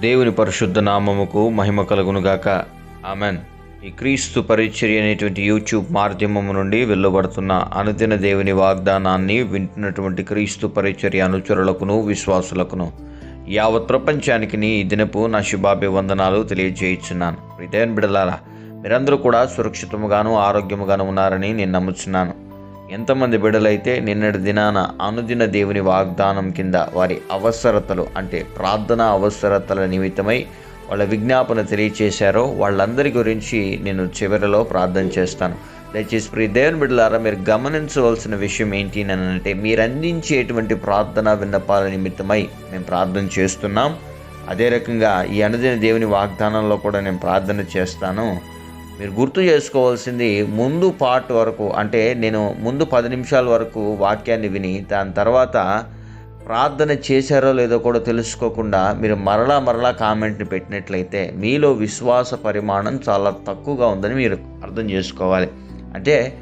దేవుని పరిశుద్ధ నామముకు మహిమ కలుగునుగాక. ఆమెన్. ఈ క్రీస్తు పరిచర్య అనేటువంటి యూట్యూబ్ మాధ్యమము నుండి వెళ్ళబడుతున్న అనుదిన దేవుని వాగ్దానాన్ని వింటున్నటువంటి క్రీస్తు పరిచర్య అనుచరులకును విశ్వాసులకును యావత్ ప్రపంచానికి నీ ఈ దినపు నా శుభాభివందనాలు తెలియజేయుచున్నాను. ప్రితేన్ బిడలారా మీరందరూ కూడా సురక్షితముగాను ఆరోగ్యముగాను ఉన్నారని నేను నమ్ముచున్నాను. ఎంతమంది బిడలైతే నిన్నటి దినాన అనుదిన దేవుని వాగ్దానం కింద వారి అవసరతలు అంటే ప్రార్థన అవసరతల నిమిత్తమై వాళ్ళ విజ్ఞాపన తెలియచేశారో వాళ్ళందరి గురించి నేను చివరిలో ప్రార్థన చేస్తాను. దయచేసి ప్రియ దేవుని బిడ్డలారా మీరు గమనించవలసిన విషయం ఏంటి అని అంటే మీరు అందించేటువంటి ప్రార్థన విన్నపాల నిమిత్తమై మేము ప్రార్థన చేస్తున్నాం. అదే రకంగా ఈ అనుదిన దేవుని వాగ్దానంలో కూడా నేను ప్రార్థన చేస్తాను. మీరు గుర్తు చేసుకోవాల్సింది ముందు పార్ట్ వరకు అంటే నేను ముందు పది నిమిషాల వరకు వాక్యాన్ని విని దాని తర్వాత ప్రార్థన చేశారో లేదో కూడా తెలుసుకోకుండా మీరు మరలా మరలా కామెంట్ని పెట్టినట్లయితే మీలో విశ్వాస పరిమాణం చాలా తక్కువగా ఉందని మీరు అర్థం చేసుకోవాలి. అంటే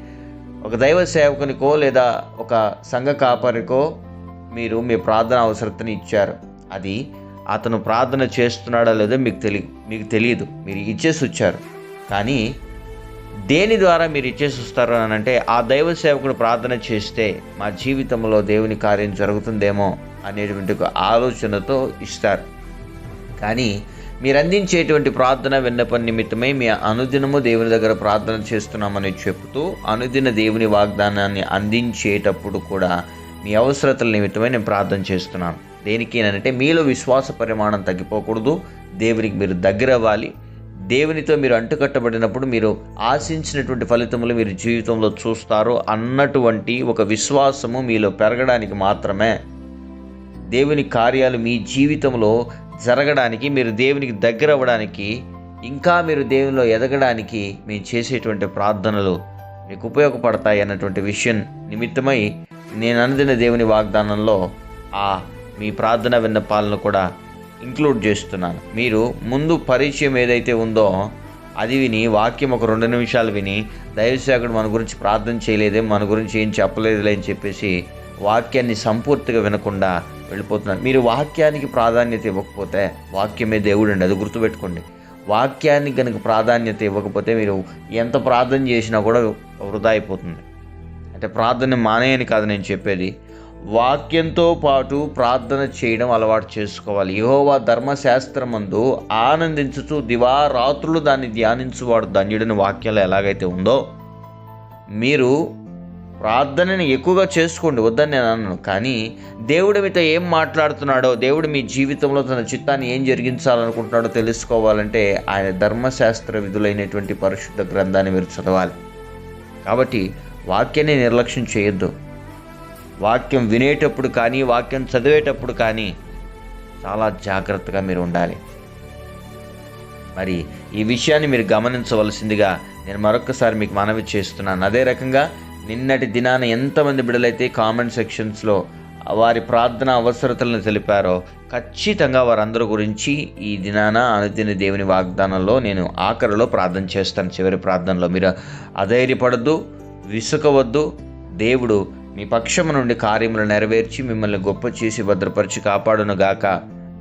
ఒక దైవ సేవకునికో లేదా ఒక సంఘ కాపరికో మీరు మీ ప్రార్థన అవసరతని ఇచ్చారు. అది అతను ప్రార్థన చేస్తున్నాడా లేదో మీకు తెలియ మీకు తెలియదు. మీరు ఇచ్చేసి వచ్చారు. కానీ దేని ద్వారా మీరు ఇచ్చేసి వస్తారు అని అంటే ఆ దైవ సేవకుడు ప్రార్థన చేస్తే మా జీవితంలో దేవుని కార్యం జరుగుతుందేమో అనేటువంటి ఆలోచనతో ఇస్తారు. కానీ మీరు అందించేటువంటి ప్రార్థన విన్నపం నిమిత్తమై మీ అనుదినము దేవుని దగ్గర ప్రార్థన చేస్తున్నామని చెప్తూ అనుదిన దేవుని వాగ్దానాన్ని అందించేటప్పుడు కూడా మీ అవసరతల నిమిత్తమై నేను ప్రార్థన చేస్తున్నాను. దేనికి అంటే మీలో విశ్వాస పరిమాణం తగ్గిపోకూడదు. దేవునికి మీరు దగ్గర అవ్వాలి దేవునితో మీరు అంటుకట్టబడినప్పుడు మీరు ఆశించినటువంటి ఫలితములు మీరు జీవితంలో చూస్తారు అన్నటువంటి ఒక విశ్వాసము మీలో పెరగడానికి మాత్రమే. దేవుని కార్యాలు మీ జీవితంలో జరగడానికి మీరు దేవునికి దగ్గర అవ్వడానికి ఇంకా మీరు దేవునిలో ఎదగడానికి మేము చేసేటువంటి ప్రార్థనలు మీకు ఉపయోగపడతాయి అన్నటువంటి విషయం నిమిత్తమై నేను అందిన దేవుని వాగ్దానంలో ఆ మీ ప్రార్థన విన్నపాలను కూడా ఇంక్లూడ్ చేస్తున్నాను. మీరు ముందు పరిచయం ఏదైతే ఉందో అది విని వాక్యం ఒక రెండు నిమిషాలు విని దైవసేవకుడు మన గురించి ప్రార్థన చేయలేదే మన గురించి ఏం చెప్పలేదులే అని చెప్పేసి వాక్యాన్ని సంపూర్తిగా వినకుండా వెళ్ళిపోతున్నారు. మీరు వాక్యానికి ప్రాధాన్యత ఇవ్వకపోతే వాక్యమే దేవుడు అండి అది గుర్తుపెట్టుకోండి. వాక్యానికి కనుక ప్రాధాన్యత ఇవ్వకపోతే మీరు ఎంత ప్రార్థన చేసినా కూడా వృధా అయిపోతుంది. అంటే ప్రార్థన మానేయని కాదు నేను చెప్పేది. వాక్యంతో పాటు ప్రార్థన చేయడం అలవాటు చేసుకోవాలి. యహోవా ధర్మశాస్త్రమందు ఆనందించుతూ దివారాత్రులు దాన్ని ధ్యానించువాడు ధన్యుడిని వాక్యాలు ఎలాగైతే ఉందో మీరు ప్రార్థనని ఎక్కువగా చేసుకోండి వద్దని నేను అన్నాను కానీ దేవుడు మీతో ఏం మాట్లాడుతున్నాడో దేవుడు మీ జీవితంలో తన చిత్తాన్ని ఏం జరిగించాలనుకుంటున్నాడో తెలుసుకోవాలంటే ఆయన ధర్మశాస్త్ర విధులైనటువంటి పరిశుద్ధ గ్రంథాన్ని మీరు చదవాలి. కాబట్టి వాక్యాన్ని నిర్లక్ష్యం చేయొద్దు. వాక్యం వినేటప్పుడు కానీ వాక్యం చదివేటప్పుడు కానీ చాలా జాగ్రత్తగా మీరు ఉండాలి. మరి ఈ విషయాన్ని మీరు గమనించవలసిందిగా నేను మరొకసారి మీకు మనవి చేస్తున్నాను. అదే రకంగా నిన్నటి దినాన ఎంతమంది బిడలైతే కామెంట్ సెక్షన్స్లో వారి ప్రార్థన అవసరతలను తెలిపారో ఖచ్చితంగా వారందరి గురించి ఈ దినాన అనుదిన దేవుని వాగ్దానంలో నేను ఆఖరిలో ప్రార్థన చేస్తాను. చివరి ప్రార్థనలో మీరు అధైర్యపడద్దు విసుకవద్దు దేవుడు మీ పక్షము నుండి కార్యములు నెరవేర్చి మిమ్మల్ని గొప్ప చేసి భద్రపరిచి కాపాడునుగాక.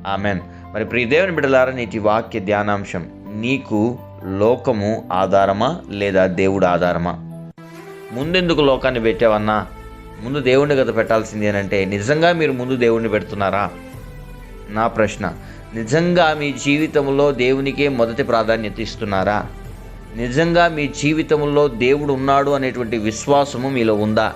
ఆమెన్. మరి ప్రియదేవుని బిడలారా నీటి వాక్య ధ్యానాంశం. నీకు లోకము ఆధారమా లేదా దేవుడు ఆధారమా? ముందెందుకు లోకాన్ని పెట్టావన్నా? ముందు దేవుడిని కదా పెట్టాల్సింది అని అంటే నిజంగా మీరు ముందు దేవుడిని పెడుతున్నారా? నా ప్రశ్న. నిజంగా మీ జీవితంలో దేవునికే మొదటి ప్రాధాన్యత ఇస్తున్నారా? నిజంగా మీ జీవితంలో దేవుడు ఉన్నాడు అనేటువంటి విశ్వాసము మీలో ఉందా?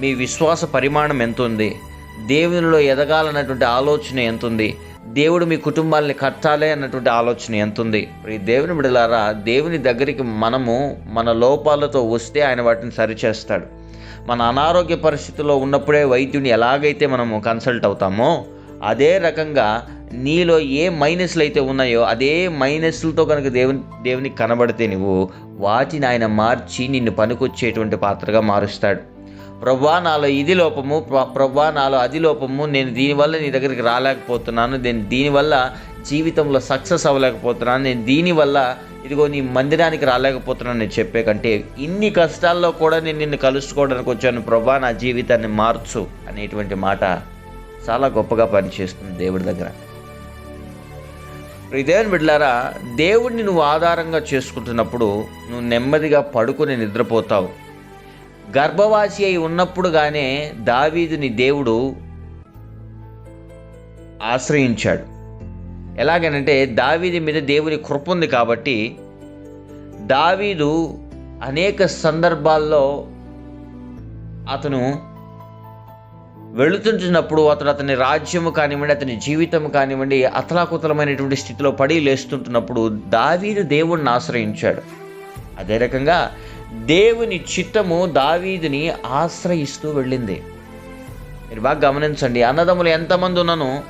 మీ విశ్వాస పరిమాణం ఎంతుంది? దేవునిలో ఎదగాలన్నటువంటి ఆలోచన ఎంతుంది? దేవుడు మీ కుటుంబాలని కట్టాలి అన్నటువంటి ఆలోచన ఎంత ఉంది ఈ దేవుని బిడలారా దేవుని దగ్గరికి మనము మన లోపాలతో వస్తే ఆయన వాటిని సరిచేస్తాడు. మన అనారోగ్య పరిస్థితిలో ఉన్నప్పుడే వైద్యుని ఎలాగైతే మనము కన్సల్ట్ అవుతామో అదే రకంగా నీలో ఏ మైనస్లు అయితే ఉన్నాయో అదే మైనస్లతో కనుక దేవుని దేవునికి కనబడితే నువ్వు వాటిని ఆయన మార్చి నిన్ను పనికొచ్చేటువంటి పాత్రగా మారుస్తాడు. ప్రవ్వా నాలో ఇది లోపము ప్రభా ప్రవ్వా నాలో అది లోపము నేను దీనివల్ల నీ దగ్గరికి రాలేకపోతున్నాను నేను దీనివల్ల జీవితంలో సక్సెస్ అవ్వలేకపోతున్నాను నేను దీనివల్ల ఇదిగో నీ మందిరానికి రాలేకపోతున్నాను నేను చెప్పే కంటే ఇన్ని కష్టాల్లో కూడా నేను నిన్ను కలుసుకోవడానికి వచ్చాను ప్రభా నా జీవితాన్ని మార్చు అనేటువంటి మాట చాలా గొప్పగా పనిచేస్తుంది దేవుడి దగ్గర. దేవుని బిడ్డలారా దేవుడిని నువ్వు ఆధారంగా చేసుకుంటున్నప్పుడు నువ్వు నెమ్మదిగా పడుకుని నిద్రపోతావు. గర్భవాసి అయి ఉన్నప్పుడుగానే దావీదుని దేవుడు ఆశ్రయించాడు. ఎలాగనంటే దావీది మీద దేవుని కృప ఉంది కాబట్టి దావీదు అనేక సందర్భాల్లో అతను వెళుతుంటున్నప్పుడు అతడు అతని రాజ్యము కానివ్వండి అతని జీవితం కానివ్వండి అతలాకుతలమైనటువంటి స్థితిలో పడి లేస్తుంటున్నప్పుడు దావీదు దేవుణ్ణి ఆశ్రయించాడు. అదే రకంగా దేవుని చిత్తము దావీదిని ఆశ్రయిస్తూ వెళ్ళింది. మీరు బాగా గమనించండి అన్నదమ్ములు ఎంతమంది ఉన్నను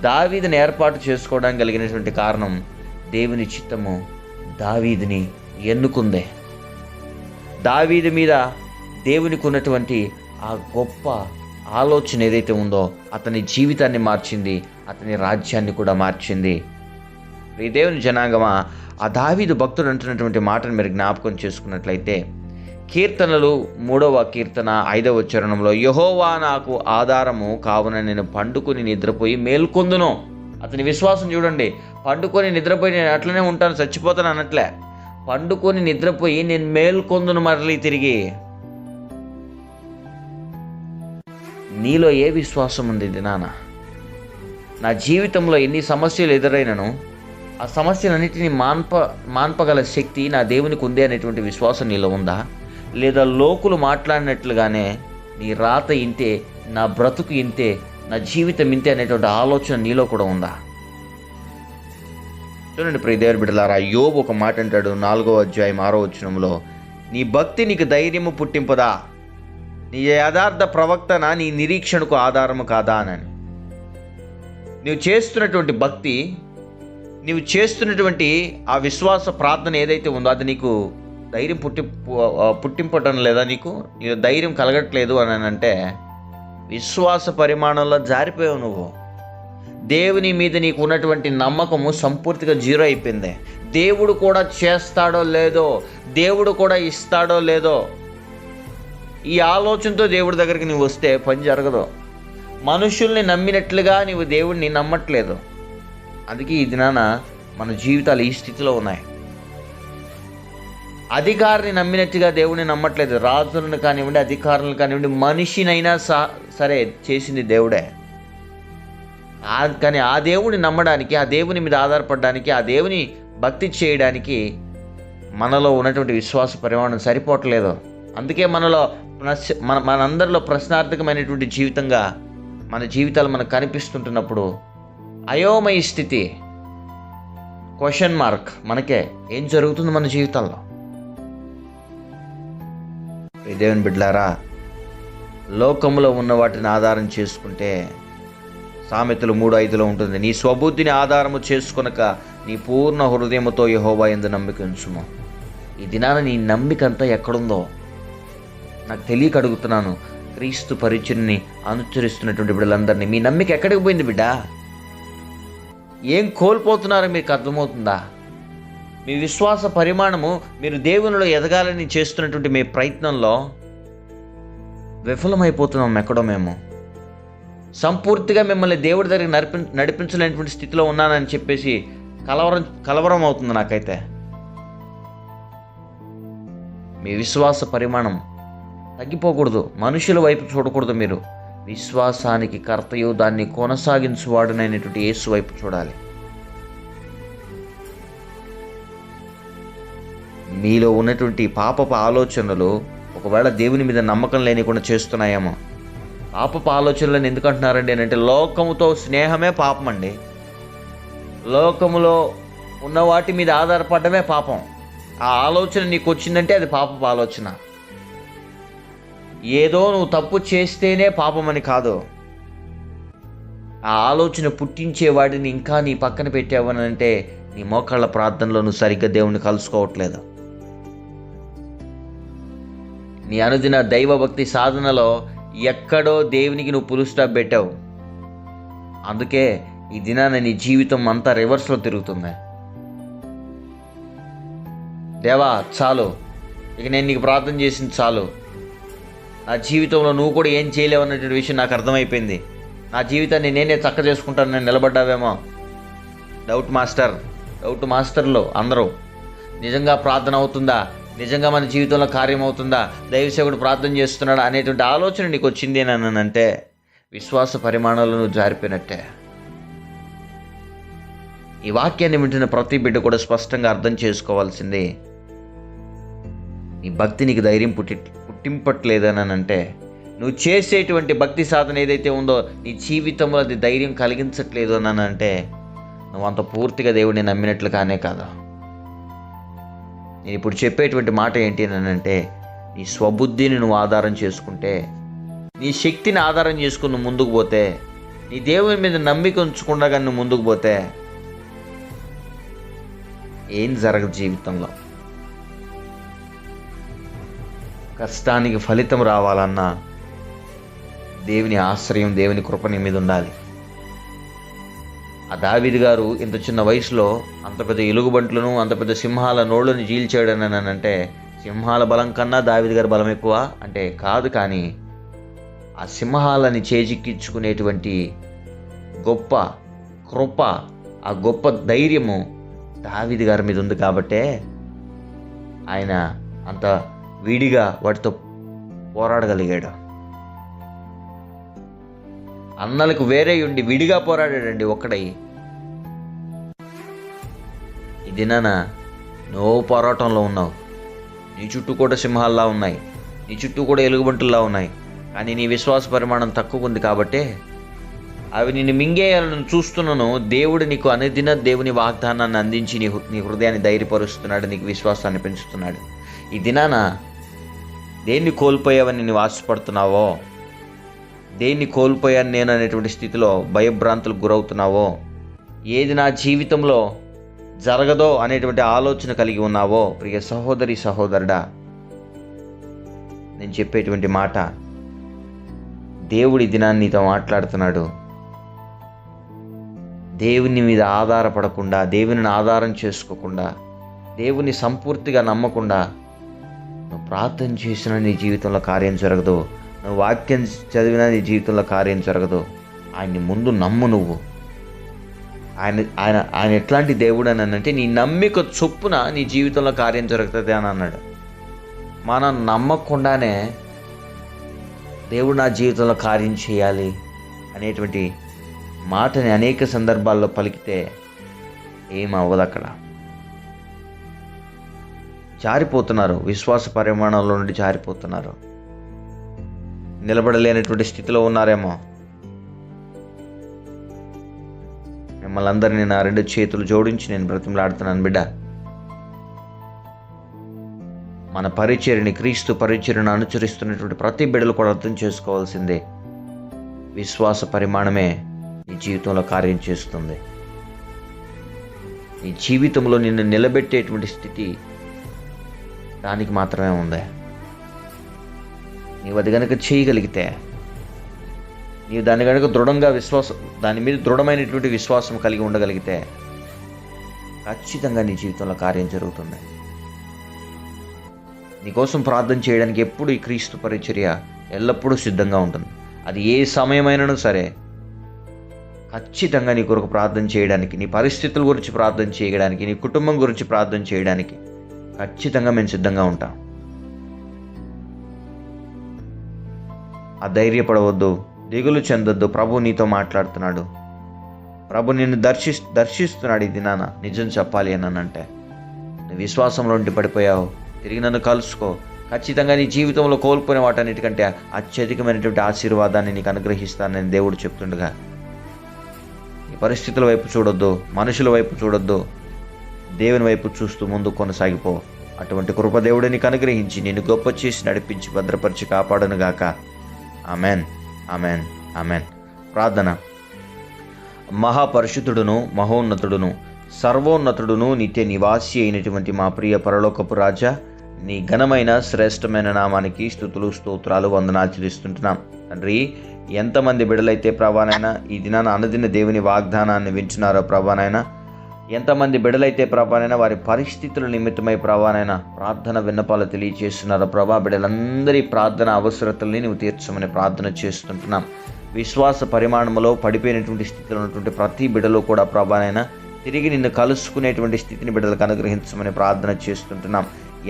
దావీదిని ఏర్పాటు చేసుకోవడానికి కలిగినటువంటి కారణం దేవుని చిత్తము దావీదిని ఎన్నుకుందే. దావీది మీద దేవునికి ఉన్నటువంటి ఆ గొప్ప ఆలోచన ఏదైతే ఉందో అతని జీవితాన్ని మార్చింది అతని రాజ్యాన్ని కూడా మార్చింది. ఈ దేవుని జనాంగమా? ఆ దావీదు భక్తుడు అంటున్నటువంటి మాటను మీరు జ్ఞాపకం చేసుకున్నట్లయితే కీర్తనలు మూడవ కీర్తన ఐదవ చరణంలో యహోవా నాకు ఆధారము కావున నేను పండుకొని నిద్రపోయి మేల్కొందును. అతని విశ్వాసం చూడండి పండుకొని నిద్రపోయి నేను అట్లనే ఉంటాను చచ్చిపోతాను అన్నట్లే. పండుకొని నిద్రపోయి నేను మేల్కొందును మరలి తిరిగి. నీలో ఏ విశ్వాసం ఉంది ఇది నాన్న? నా జీవితంలో ఎన్ని సమస్యలు ఎదురైనను ఆ సమస్యలన్నిటిని మాన్ప మాన్పగల శక్తి నా దేవునికి ఉంది అనేటువంటి విశ్వాసం నీలో ఉందా? లేదా లోకులు మాట్లాడినట్లుగానే నీ రాత ఇంతే నా బ్రతుకు ఇంతే నా జీవితం ఇంతే అనేటువంటి ఆలోచన నీలో కూడా ఉందా? చూడండి ప్రియదేవర్ బిడ్డలారా యోబు ఒక మాట అంటాడు నాలుగో అధ్యాయం ఆరో వచనంలో నీ భక్తి నీకు ధైర్యము పుట్టింపదా? నీ యథార్థ ప్రవక్తన? నీ నిరీక్షణకు ఆధారము కాదా? అని. నువ్వు చేస్తున్నటువంటి భక్తి నీవు చేస్తున్నటువంటి ఆ విశ్వాస ప్రార్థన ఏదైతే ఉందో అది నీకు ధైర్యం పుట్టి పుట్టింపటం లేదా నీకు నీకు ధైర్యం కలగట్లేదు అని అంటే విశ్వాస పరిమాణంలో జారిపోయావు నువ్వు. దేవుని మీద నీకు ఉన్నటువంటి నమ్మకము సంపూర్తిగా జీరో అయిపోయింది. దేవుడు కూడా చేస్తాడో లేదో దేవుడు కూడా ఇస్తాడో లేదో ఈ ఆలోచనతో దేవుడి దగ్గరికి నువ్వు వస్తే పని జరగదు. మనుషుల్ని నమ్మినట్లుగా నీవు దేవుడిని నమ్మట్లేదు. అందుకే ఈ దినాన మన జీవితాలు ఈ స్థితిలో ఉన్నాయి. అధికారిని నమ్మినట్టుగా దేవుడిని నమ్మట్లేదు. రాజులను కానివ్వండి అధికారులను కానివ్వండి మనిషినైనా సా సరే చేసింది దేవుడే. కానీ ఆ దేవుని నమ్మడానికి ఆ దేవుని మీద ఆధారపడడానికి ఆ దేవుని భక్తి చేయడానికి మనలో ఉన్నటువంటి విశ్వాస పరిమాణం సరిపోవట్లేదు. అందుకే మనలో ప్రశ్- మన మనందరిలో ప్రశ్నార్థకమైనటువంటి జీవితంగా మన జీవితాలు మనకు కనిపిస్తుంటున్నప్పుడు అయోమయ స్థితి? క్వశ్చన్ మార్క్ మనకే. ఏం జరుగుతుంది మన జీవితాల్లో దేవుని బిడ్డలారా లోకంలో ఉన్న వాటిని ఆధారం చేసుకుంటే సామెతలు మూడు ఐదులో ఉంటుంది. నీ స్వబుద్ధిని ఆధారము చేసుకునక నీ పూర్ణ హృదయముతో యహోబా ఎందు నమ్మిక ఉంచుము. ఈ దినాన నీ నమ్మిక అంతా ఎక్కడుందో నాకు తెలియక అడుగుతున్నాను. క్రీస్తు పరిచయని అనుసరిస్తున్నటువంటి బిడ్డలందరినీ. మీ నమ్మిక ఎక్కడికి పోయింది బిడ్డా? ఏం కోల్పోతున్నారో మీకు అర్థమవుతుందా? మీ విశ్వాస పరిమాణము మీరు దేవునిలో ఎదగాలని చేస్తున్నటువంటి మీ ప్రయత్నంలో విఫలమైపోతున్నాం ఎక్కడో మేము. సంపూర్తిగా మిమ్మల్ని దేవుడి దగ్గర నడిపి నడిపించలేనటువంటి స్థితిలో ఉన్నానని చెప్పేసి కలవరం కలవరం అవుతుంది నాకైతే. మీ విశ్వాస పరిమాణం తగ్గిపోకూడదు. మనుషుల వైపు చూడకూడదు మీరు. విశ్వాసానికి కర్తయు దాన్ని కొనసాగించువాడునైనటువంటి యేసు వైపు చూడాలి. మీలో ఉన్నటువంటి పాపపు ఆలోచనలు ఒకవేళ దేవుని మీద నమ్మకం లేనికుండా చేస్తున్నాయేమో. పాపపు ఆలోచనలను ఎందుకు అంటున్నారండి అంటే లోకముతో స్నేహమే పాపం అండి. లోకములో ఉన్న వాటి మీద ఆధారపడమే పాపం. ఆ ఆలోచన నీకు వచ్చిందంటే అది పాపపు ఆలోచన. ఏదో నువ్వు తప్పు చేస్తేనే పాపమని కాదు. ఆ ఆలోచన పుట్టించే వాడిని ఇంకా నీ పక్కన పెట్టావని అంటే నీ మోకాళ్ళ ప్రార్థనలో నువ్వు సరిగ్గా దేవుని కలుసుకోవట్లేదు. నీ అనుదిన దైవభక్తి సాధనలో ఎక్కడో దేవునికి నువ్వు పులుస్టాప్ పెట్టావు. అందుకే ఈ దినాన నీ జీవితం అంతా రివర్స్లో తిరుగుతుంది. దేవా చాలు. ఇక నేను నీకు ప్రార్థన చేసింది చాలు. నా జీవితంలో నువ్వు కూడా ఏం చేయలేవు అన్నటువంటి విషయం నాకు అర్థమైపోయింది. నా జీవితాన్ని నేనే చక్క చేసుకుంటాను నేను నిలబడ్డావేమో. డౌట్ మాస్టర్ డౌట్ మాస్టర్లో అందరూ. నిజంగా ప్రార్థన అవుతుందా? నిజంగా మన జీవితంలో కార్యం అవుతుందా? దైవసేవుడు ప్రార్థన చేస్తున్నాడా అనేటువంటి ఆలోచన నీకు వచ్చింది అంటే విశ్వాస పరిమాణాలు నువ్వు జారిపోయినట్టే. ఈ వాక్యాన్ని వింటున్న ప్రతి బిడ్డ కూడా స్పష్టంగా అర్థం చేసుకోవాల్సింది నీ భక్తి నీకు ధైర్యం పుట్టి పుట్టింపట్లేదని అంటే నువ్వు చేసేటువంటి భక్తి సాధన ఏదైతే ఉందో నీ జీవితంలో అది ధైర్యం కలిగించట్లేదు అని అంటే నువ్వు అంత పూర్తిగా దేవుడిని నమ్మినట్లు కానే కాదు. నేను ఇప్పుడు చెప్పేటువంటి మాట ఏంటి అని అంటే నీ స్వబుద్ధిని నువ్వు ఆధారం చేసుకుంటే నీ శక్తిని ఆధారం చేసుకుని ముందుకు పోతే నీ దేవుని మీద నమ్మిక ఉంచకుండా కానీ నువ్వు ముందుకు పోతే ఏం జరగదు జీవితంలో. కష్టానికి ఫలితం రావాలన్నా దేవుని ఆశ్రయం దేవుని కృప నీ మీద ఉండాలి. ఆ దావిది గారు ఇంత చిన్న వయసులో అంత పెద్ద ఎలుగుబంట్లను అంత పెద్ద సింహాల నోళ్ళని జీల్చాడని అంటే సింహాల బలం కన్నా దావిది గారి బలం ఎక్కువ అంటే కాదు కానీ ఆ సింహాలని చేజిక్కించుకునేటువంటి గొప్ప కృప ఆ గొప్ప ధైర్యము దావిది గారి మీద ఉంది కాబట్టే ఆయన అంత విడిగా వాటితో పోరాడగలిగాడు. అన్నలకు వేరే ఉండి విడిగా పోరాడాడండి ఒక్కడై. ఇది నాన్న నువ్వు పోరాటంలో ఉన్నావు. నీ చుట్టూ కూడా సింహాల్లా ఉన్నాయి. నీ చుట్టూ కూడా ఎలుగుబంటుల్లా ఉన్నాయి. కానీ నీ విశ్వాస పరిమాణం తక్కువ ఉంది కాబట్టే అవి నిన్ను మింగేయాలని చూస్తున్నాను. దేవుడు నీకు అనుదిన దేవుని వాగ్దానాన్ని అందించి నీ హృ- నీ హృదయాన్ని ధైర్యపరుస్తున్నాడు నీకు విశ్వాసాన్ని పెంచుతున్నాడు. ఈ దినాన దేన్ని కోల్పోయావని నువ్వు ఆశపడుతున్నావో? దేన్ని కోల్పోయాను నేను అనేటువంటి స్థితిలో భయభ్రాంతులకు గురవుతున్నావో? ఏది నా జీవితంలో జరగదో అనేటువంటి ఆలోచన కలిగి ఉన్నావో? ప్రియ సహోదరి సహోదరుడా నేను చెప్పేటువంటి మాట దేవుడి దినాన్ని నీతో మాట్లాడుతున్నాడు. దేవుని మీద ఆధారపడకుండా దేవుని ఆధారం చేసుకోకుండా దేవుని సంపూర్తిగా నమ్మకుండా నువ్వు ప్రార్థన చేసినా నీ జీవితంలో కార్యం జరగదు. నువ్వు వాక్యం చదివినా నీ జీవితంలో కార్యం జరగదు. ఆయన్ని ముందు నమ్ము నువ్వు. ఆయన ఆయన ఆయన ఎట్లాంటి దేవుడు అని అంటే నీ నమ్మిక చొప్పున నీ జీవితంలో కార్యం జరుగుతుంది అని అన్నాడు. మనం నమ్మకుండానే దేవుడు నా జీవితంలో కార్యం చేయాలి అనేటువంటి మాటని అనేక సందర్భాల్లో పలికితే ఏం అవ్వదు అక్కడ. జారిపోతున్నారు. విశ్వాస పరిమాణంలో నుండి జారిపోతున్నారు. నిలబడలేనటువంటి స్థితిలో ఉన్నారేమో. మిమ్మల్ని అందరినీ నా రెండు చేతులు జోడించి నేను బ్రతిమలాడుతున్నాను బిడ్డ. మన పరిచర్ని క్రీస్తు పరిచర్ను అనుసరిస్తున్నటువంటి ప్రతి బిడ్డలు కూడా అర్థం చేసుకోవాల్సిందే. విశ్వాస పరిమాణమే నీ జీవితంలో కార్యం చేస్తుంది. నీ జీవితంలో నిన్ను నిలబెట్టేటువంటి స్థితి దానికి మాత్రమే ఉంది. నీవు అది కనుక చేయగలిగితే నీవు దాన్ని కనుక దృఢంగా విశ్వాసం దాని మీద దృఢమైనటువంటి విశ్వాసం కలిగి ఉండగలిగితే ఖచ్చితంగా నీ జీవితంలో కార్యం జరుగుతుంది. నీకోసం ప్రార్థన చేయడానికి ఎప్పుడు ఈ క్రీస్తు పరిచర్య ఎల్లప్పుడూ సిద్ధంగా ఉంటుంది. అది ఏ సమయమైనను సరే ఖచ్చితంగా నీ కొరకు ప్రార్థన చేయడానికి నీ పరిస్థితుల గురించి ప్రార్థన చేయడానికి నీ కుటుంబం గురించి ప్రార్థన చేయడానికి ఖచ్చితంగా మేము సిద్ధంగా ఉంటాం. అధైర్యపడవద్దు దిగులు చెందొద్దు ప్రభు నీతో మాట్లాడుతున్నాడు. ప్రభు నిన్ను దర్శి దర్శిస్తున్నాడు ఇది నాన్న నిజం చెప్పాలి అని అంటే. నువ్వు విశ్వాసంలో ఉండి పడిపోయావు తిరిగి నన్ను కలుసుకో. ఖచ్చితంగా నీ జీవితంలో కోల్పోయిన వాటన్నిటికంటే అత్యధికమైనటువంటి ఆశీర్వాదాన్ని నీకు అనుగ్రహిస్తానని దేవుడు చెప్తుండగా నీ పరిస్థితుల వైపు చూడొద్దు మనుషుల వైపు చూడొద్దు దేవుని వైపు చూస్తూ ముందు కొనసాగిపో. అటువంటి కృపదేవుడు నీకు అనుగ్రహించి నిన్ను గొప్ప చేసి నడిపించి భద్రపరిచి కాపాడునుగాక ఆమెన్. ఆమెన్. ఆమెన్. ప్రార్థన. మహాపరిశుద్ధుడును మహోన్నతుడును సర్వోన్నతుడును నిత్య నివాసి అయినటువంటి మా ప్రియ పరలోకపు రాజా నీ ఘనమైన శ్రేష్టమైన నామానికి స్థుతులు స్తోత్రాలు వందనాలు చెల్లిస్తుంటున్నాం. తండ్రి ఎంతమంది బిడలైతే ప్రభానైనా ఈ దినాన అనుదిన దేవుని వాగ్దానాన్ని వింటున్నారో ప్రభానైనా ఎంతమంది బిడలైతే ప్రభానైనా వారి పరిస్థితుల నిమిత్తమై ప్రభానైనా ప్రార్థన విన్నపాలు తెలియజేస్తున్నారో. ప్రభా బిడలందరి ప్రార్థన అవసరతల్ని నువ్వు తీర్చమని ప్రార్థన చేస్తుంటున్నాం. విశ్వాస పరిమాణంలో పడిపోయినటువంటి స్థితిలో ఉన్నటువంటి ప్రతి బిడలో కూడా ప్రభానైనా తిరిగి నిన్ను కలుసుకునేటువంటి స్థితిని బిడ్డలకు అనుగ్రహించమని ప్రార్థన చేస్తుంటున్నాం.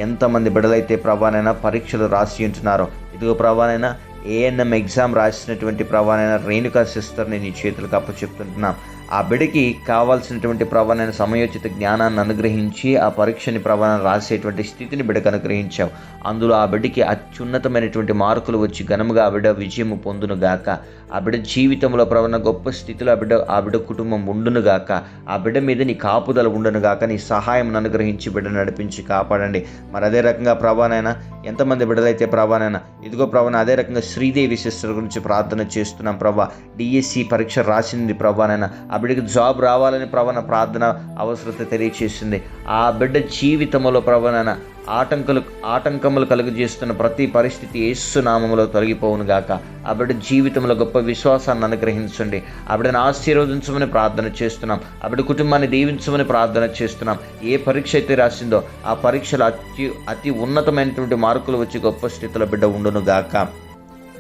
ఎంతమంది బిడ్డలైతే ప్రభానైనా పరీక్షలు రాసి ఉంటున్నారో ఇదిగో ప్రభానైనా ఏఎన్ఎం ఎగ్జామ్ రాసినటువంటి ప్రభానైనా రేణుకా సిస్టర్ని నీ చేతులకు అప్పచెప్తుంటున్నాం. ఆ బిడ్డకి కావాల్సినటువంటి ప్రవణ సమయోచిత జ్ఞానాన్ని అనుగ్రహించి ఆ పరీక్షని ప్రవణ రాసేటువంటి స్థితిని బిడ్డకు అనుగ్రహించావు. అందులో ఆ బిడ్డకి అత్యున్నతమైనటువంటి మార్కులు వచ్చి ఘనముగా ఆ బిడ్డ విజయము పొందును గాక ఆ బిడ్డ జీవితంలో ప్రవణ గొప్ప స్థితిలో ఆ బిడ్డ ఆ బిడ్డ కుటుంబం ఉండునుగాక. ఆ బిడ్డ మీద నీ కాపుదల ఉండునుగాక నీ సహాయం అనుగ్రహించి బిడ్డ నడిపించి కాపాడండి. మరి అదే రకంగా ప్రభానైనా ఎంతమంది బిడ్డలైతే ప్రభానైనా ఇదిగో ప్రభాన అదే రకంగా శ్రీదేవి సిస్టర్ గురించి ప్రార్థన చేస్తున్నాం ప్రభా. డిఎస్సి పరీక్ష రాసింది ప్రభానైనా ఆ బిడ్డకి జాబ్ రావాలని ప్రవణ ప్రార్థన అవసరత తెలియచేసింది. ఆ బిడ్డ జీవితంలో ప్రవణన ఆటంకులు ఆటంకములు కలుగజేస్తున్న ప్రతి పరిస్థితి ఏసునామంలో తొలగిపోవును గాక. ఆ బిడ్డ జీవితంలో గొప్ప విశ్వాసాన్ని అనుగ్రహించండి. ఆ బిడ్డను ఆశీర్వదించమని ప్రార్థన చేస్తున్నాం. ఆ బిడ్డ కుటుంబాన్ని దీవించమని ప్రార్థన చేస్తున్నాం. ఏ పరీక్ష అయితే రాసిందో ఆ పరీక్షలు అతి అతి ఉన్నతమైనటువంటి మార్కులు వచ్చి గొప్ప స్థితిలో బిడ్డ ఉండును గాక.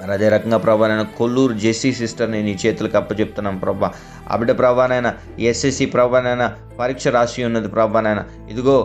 మరి అదే రకంగా ప్రభా నేను కొల్లూరు జెస్సీ సిస్టర్ని నీ చేతులకు అప్పచెప్తున్నాం ప్రభా. ఆ బిడ్డ ప్రభానైనా ఎస్ఎస్సి ప్రభానైనా పరీక్ష రాసి ఉన్నది ప్రభానైనా ఇదిగో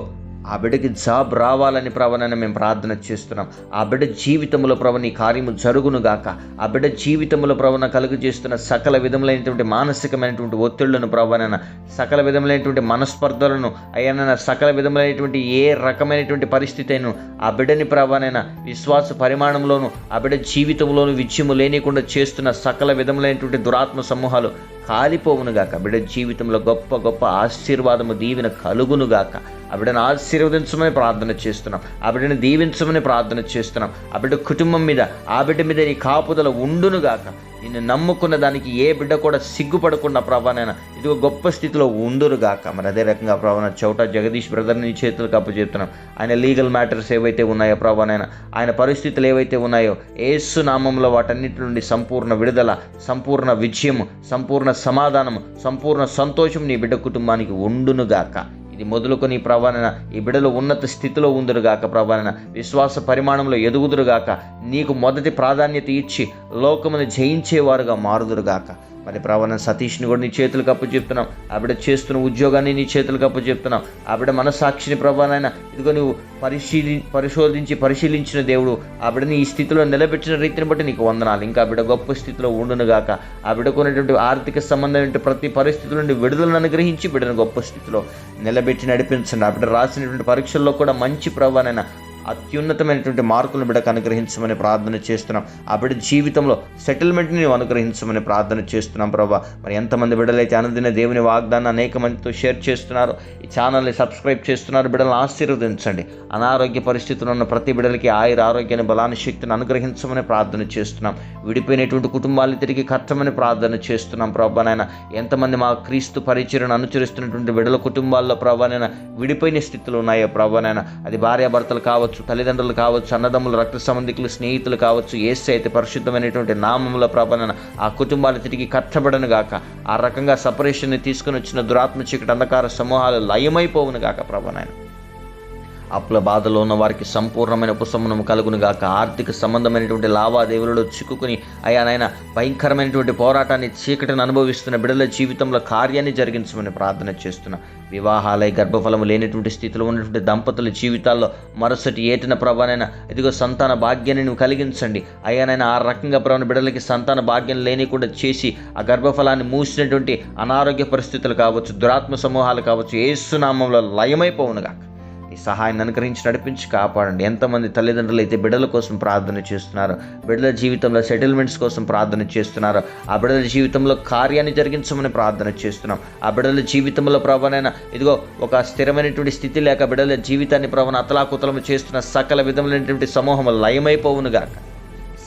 ఆ బిడ్డకి జాబ్ రావాలని ప్రభనని మేము ప్రార్థన చేస్తున్నాం. ఆ బిడ్డ జీవితంలో ప్రవణ నీ కార్యము జరుగును గాక. ఆ బిడ్డ జీవితంలో ప్రవణ కలుగు చేస్తున్న సకల విధములైనటువంటి మానసికమైనటువంటి ఒత్తిళ్ళను ప్రవణన సకల విధములైనటువంటి మనస్పర్ధలను అయ్యానైనా సకల విధములైనటువంటి ఏ రకమైనటువంటి పరిస్థితి అయినా ఆ బిడ్డని ప్రవణన విశ్వాస పరిమాణంలోను ఆ బిడ్డ జీవితంలోను విజయము లేనికుండా చేస్తున్న సకల విధములైనటువంటి దురాత్మ సమూహాలు కాలిపోవునుగాక బిడ్డ జీవితంలో గొప్ప గొప్ప ఆశీర్వాదము దీవెన కలుగునుగాక. ఆ బిడ్డను ఆశీర్వదించమని ప్రార్థన చేస్తున్నాం. ఆ బిడ్డను దీవించమని ప్రార్థన చేస్తున్నాం. ఆ బిడ్డ కుటుంబం మీద ఆ బిడ్డ మీద నీ కాపుదల ఉండునుగాక. నిన్ను నమ్ముకున్న దానికి ఏ బిడ్డ కూడా సిగ్గుపడకుండా ప్రభానైనా ఇది గొప్ప స్థితిలో ఉండురుగాక. మరి అదే రకంగా ప్రభాన చౌట జగదీష్ బ్రదర్ని నీ చేతులకు అప్పచెప్తున్నాం. ఆయన లీగల్ మ్యాటర్స్ ఏవైతే ఉన్నాయో ప్రభానైనా ఆయన పరిస్థితులు ఏవైతే ఉన్నాయో ఏసు నామంలో వాటన్నిటి నుండి సంపూర్ణ విడుదల సంపూర్ణ విజయము సంపూర్ణ సమాధానం సంపూర్ణ సంతోషం నీ బిడ్డ కుటుంబానికి ఉండునుగాక. ఇది మొదలుకొని ప్రవణన ఈ బిడలు ఉన్నత స్థితిలో ఉందరుగాక ప్రవణన విశ్వాస పరిమాణంలో ఎదుగుదురుగాక. నీకు మొదటి ప్రాధాన్యత ఇచ్చి లోకమును జయించేవారుగా మారుదురుగాక. మరి ప్రవణ సతీష్ని కూడా నీ చేతులకు అప్పు చెప్తున్నాం. ఆవిడ చేస్తున్న ఉద్యోగాన్ని నీ చేతులకు అప్పు చెప్తున్నాం. ఆవిడ మనసాక్షిని ప్రభానైనా ఇదిగో నువ్వు పరిశీలి పరిశోధించి పరిశీలించిన దేవుడు. ఆవిడని ఈ స్థితిలో నిలబెట్టిన రీతిని బట్టి నీకు వందనాలు. ఇంకా ఆవిడ గొప్ప స్థితిలో ఉండునుగాక ఆవిడకు ఉన్నటువంటి ఆర్థిక సంబంధమైన ప్రతి పరిస్థితుల నుండి విడుదలను అనుగ్రహించి బిడ్డను గొప్ప స్థితిలో నిలబెట్టి నడిపించండి. ఆవిడ రాసినటువంటి పరీక్షల్లో కూడా మంచి ప్రభానైనా అత్యున్నతమైనటువంటి మార్కులను బిడకు అనుగ్రహించమని ప్రార్థన చేస్తున్నాం. ఆ బిడ్డ జీవితంలో సెటిల్మెంట్ని నీవు అనుగ్రహించమని ప్రార్థన చేస్తున్నాం ప్రభా. మరి ఎంతమంది బిడ్డలైతే అనుదిన దేవుని వాగ్దానం అనేక మందితో షేర్ చేస్తున్నారు ఈ ఛానల్ని సబ్స్క్రైబ్ చేస్తున్నారు బిడ్డలను ఆశీర్వదించండి. అనారోగ్య పరిస్థితుల్లో ఉన్న ప్రతి బిడ్డలకి ఆయుర ఆరోగ్యాన్ని బలాన్ని శక్తిని అనుగ్రహించమని ప్రార్థన చేస్తున్నాం. విడిపోయినటువంటి కుటుంబాలను తిరిగి కట్టమని ప్రార్థన చేస్తున్నాం ప్రభా నాయన. ఎంతమంది మా క్రీస్తు పరిచయను అనుచరిస్తున్నటువంటి బిడ్డల కుటుంబాల్లో ప్రభానైనా విడిపోయిన స్థితిలో ఉన్నాయో ప్రభానైనా అది భార్యాభర్తలు కావచ్చు తల్లిదండ్రులు కావచ్చు అన్నదమ్ములు రక్త సంబంధికులు స్నేహితులు కావచ్చు ఏసే అయితే పరిశుద్ధమైనటువంటి నామముల ప్రభాన ఆ కుటుంబాలు తిరిగి కట్టబడను గాక. ఆ రకంగా సపరేషన్ని తీసుకుని వచ్చిన దురాత్మ చీకటి అంధకార సమూహాలు లయమైపోవును గాక ప్రభానాయన అప్పుల బాధలో ఉన్న వారికి సంపూర్ణమైన ఉపశమనం కలుగునుగాక. ఆర్థిక సంబంధమైనటువంటి లావాదేవీలలో చిక్కుకుని అయా నాయన భయంకరమైనటువంటి పోరాటాన్ని చీకటిని అనుభవిస్తున్న బిడ్డల జీవితంలో కార్యాన్ని జరిగించమని ప్రార్థన చేస్తున్నా. వివాహాలై గర్భఫలము లేనటువంటి స్థితిలో ఉన్నటువంటి దంపతుల జీవితాల్లో మరుసటి ఏటిన ప్రభానైనా ఇదిగో సంతాన భాగ్యాన్ని నువ్వు కలిగించండి. అయ్యానైనా ఆ రకంగా ప్రభావ బిడ్డలకి సంతాన భాగ్యం లేనికుండా చేసి ఆ గర్భఫలాన్ని మూసినటువంటి అనారోగ్య పరిస్థితులు కావచ్చు దురాత్మ సమూహాలు కావచ్చు ఏసునామంలో లయమైపోవునుగా ఈ సహాయాన్ని అనుగ్రహించి నడిపించి కాపాడండి. ఎంతమంది తల్లిదండ్రులు అయితే బిడ్డల కోసం ప్రార్థన చేస్తున్నారు బిడ్డల జీవితంలో సెటిల్మెంట్స్ కోసం ప్రార్థన చేస్తున్నారు ఆ బిడ్డల జీవితంలో కార్యాన్ని జరిగించమని ప్రార్థన చేస్తున్నాం. ఆ బిడ్డల జీవితంలో ప్రభానైనా ఇదిగో ఒక స్థిరమైనటువంటి స్థితి లేక బిడ్డల జీవితాన్ని ప్రభాన అతలాకుతలము చేస్తున్న సకల విధములైనటువంటి సమూహం లయమైపోవునుగాక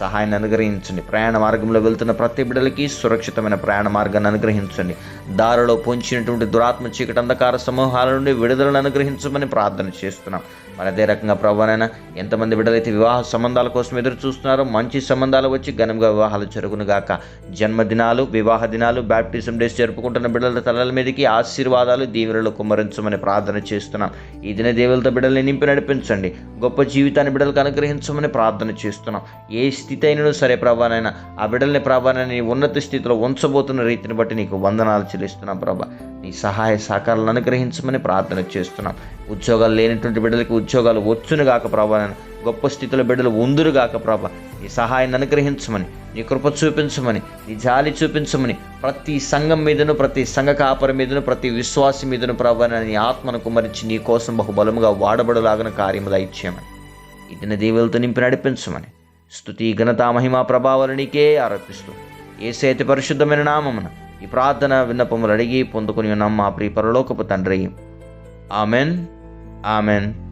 సహాయాన్ని అనుగ్రహించండి. ప్రయాణ మార్గంలో వెళ్తున్న ప్రతి బిడ్డలకి సురక్షితమైన ప్రయాణ మార్గాన్ని అనుగ్రహించండి. దారిలో పొంచినటువంటి దురాత్మ చీకటి అంధకార సమూహాల నుండి విడుదలను అనుగ్రహించమని ప్రార్థన చేస్తున్నాం. మరి అదే రకంగా ప్రభానైనా ఎంతమంది బిడ్డలైతే వివాహ సంబంధాల కోసం ఎదురు చూస్తున్నారో మంచి సంబంధాలు వచ్చి ఘనంగా వివాహాలు జరుగును గాక. జన్మదినాలు వివాహ దినాలు బ్యాప్టిజం డేస్ జరుపుకుంటున్న బిడ్డల తలల మీదకి ఆశీర్వాదాలు దీవెనలు కుమ్మరించమని ప్రార్థన చేస్తున్నాం. ఈ దిన దేవులతో బిడ్డల్ని నింపి నడిపించండి. గొప్ప జీవితాన్ని బిడ్డలకు అనుగ్రహించమని ప్రార్థన చేస్తున్నాం. ఏ స్థితి అయినను సరే ప్రభానైనా ఆ బిడ్డల్ని ప్రభానైనా నీ ఉన్నత స్థితిలో ఉంచబోతున్న రీతిని బట్టి నీకు వందనాలు చెల్లిస్తున్నాం ప్రభా. నీ సహాయ సహకారాలను అనుగ్రహించమని ప్రార్థన చేస్తున్నాం. ఉద్యోగాలు లేనటువంటి బిడ్డలకి ఉద్యోగాలు వచ్చును గాక ప్రభా. గొప్ప స్థితిలో బిడ్డలు ఉందురు గాక ప్రభా. నీ సహాయాన్ని అనుగ్రహించమని నీ కృప చూపించమని నీ జాలి చూపించమని ప్రతి సంఘం మీదను ప్రతి సంఘ కాపరి మీదను ప్రతి విశ్వాసి మీదను ప్రభా నీ ఆత్మను కుమరించి నీ కోసం బహుబలముగా వాడబడలాగిన కార్యము దయచేయమని ఈ దిన దీవులతో నింపి నడిపించమని స్థుతి ఘనత మహిమా ప్రభావాలు నీకే ఆరోపిస్తూ ఏసైతే పరిశుద్ధమైన నామమున ఈ ప్రార్థన విన్నపములు అడిగి పొందుకుని ఉన్నాం మా ప్రియ పరలోకపు తండ్రి amen. Amen.